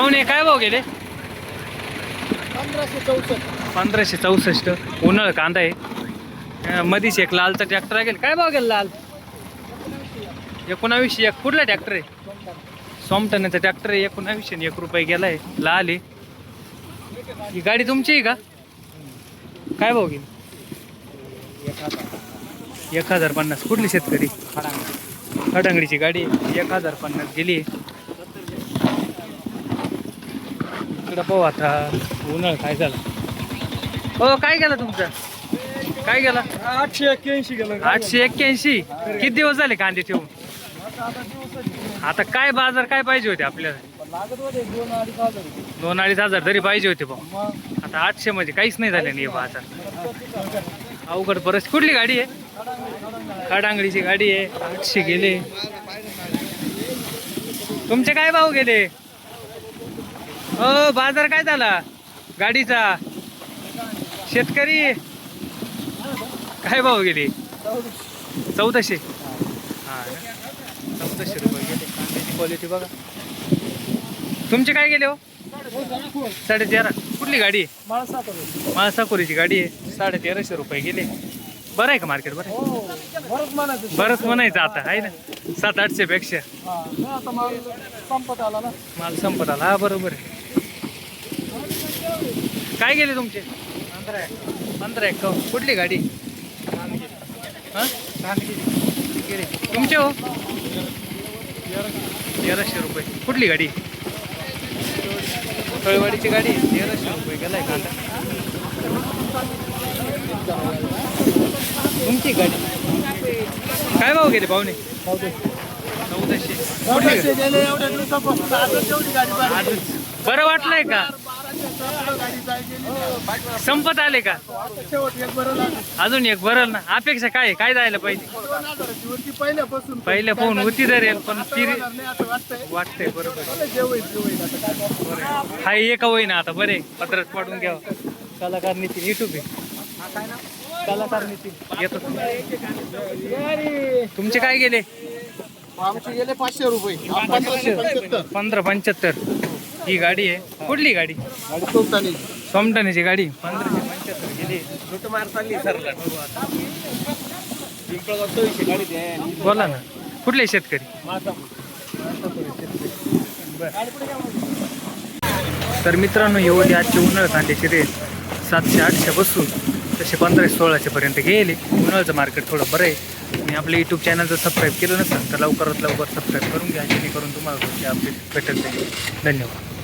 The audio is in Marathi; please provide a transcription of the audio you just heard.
पाहुणे काय भाव गेले? पंधराशे चौसष्ट. पंधराशे चौसष्ट. उन्हाळ कांदा आहे. मधीच एक लालचा ट्रॅक्टर आहे. काय भाव गेला लाल? एकोणावीसशे एक. कुठला ट्रॅक्टर आहे? सोमटण्याचा ट्रॅक्टर आहे. एकोणावीसशे एक रुपये गेलाय. लाल आहे. ही गाडी तुमची आहे का? काय भाव गेली? एक हजार पन्नास. कुठली शेतकरी? खडांगडीची गाडी आहे. एक हजार पन्नास गेली इकडं पाहू आता. उन्हाळ काय झालं? हो काय गेला तुमचं? काय गेला? आठशे एक्क्याऐंशी गेलं. आठशे एक्क्याऐंशी? किती दिवस झाले कांदे ठेवून? आता काय बाजार काय पाहिजे होते आपल्याला? दोन अडीच हजार तरी पाहिजे होते भाऊ. आता आठशे मध्ये काहीच नाही झाले नाही हे बाजार. अवघड परिस्थिती. कुठली गाडी आहे? खडांगडीची गाडी आहे. आठशे गेले. तुमचे काय भाव गेले? हो बाजार काय झाला? गाडीचा. शेतकरी. काय भाव गेले? चौदाशे. हा? चौदाशे रुपये गेले. कांद्याची क्वालिटी बघा. तुमचे काय गेले हो? साडे तेरा कुठली गाडी? आहे. माळसाकोरीची गाडी आहे. साडे तेराशे रुपये गेले. बरं आहे का मार्केट बरं आहे? हो बरंच म्हणायचं आता आहे ना? सात आठशे पेक्षा. माल संपत आला. हा बरोबर आहे. काय गेले तुमचे? पंधरा एक का? कुठली गाडी? हा? तुमचे हो? तेराशे रुपये. कुठली गाडी? कळवाडीची गाडी. तेराशे रुपये. गेलाय कांदा. तुमची गाडी. काय भाव गेले पाहुणे? चौदाशे. कुठली बरं वाटलंय का? संपत आले का? अजून एक बरं ना. अपेक्षा काय? काय जायला पाहिजे? पहिल्या पाहून होती धरेल पण ती वाटतंय बरोबर. हा एक होईना आता. बरे पत्रात पाडून घ्यावं. कलाकार नितीन युट्यूब आहे. कलाकार नितीन. येतो तुमचे काय गेले? आमचे गेले पाचशे रुपये. पंधरा पंच्याहत्तर. ही गाडी आहे. कुठली गाडी? गाडी सोमटाण्याची गाडी. पंधराशे पंच्याहत्तर गेली बोला ना. कुठले शेतकरी? तर मित्रांनो एवढी आजची उन्हाळ कांद्याची रेट सातशे आठशे बसून तसे पंधराशे सोळाशे पर्यंत गेले. उन्हाळ्याचं मार्केट थोडं बरं आहे. आणि आपलं यूट्यूब चॅनल जर सबस्क्राईब केलं नसेल तर लवकरात लवकर सबस्क्राईब करून घ्या जेणेकरून तुम्हाला अपडेट भेटेल जाईल. धन्यवाद.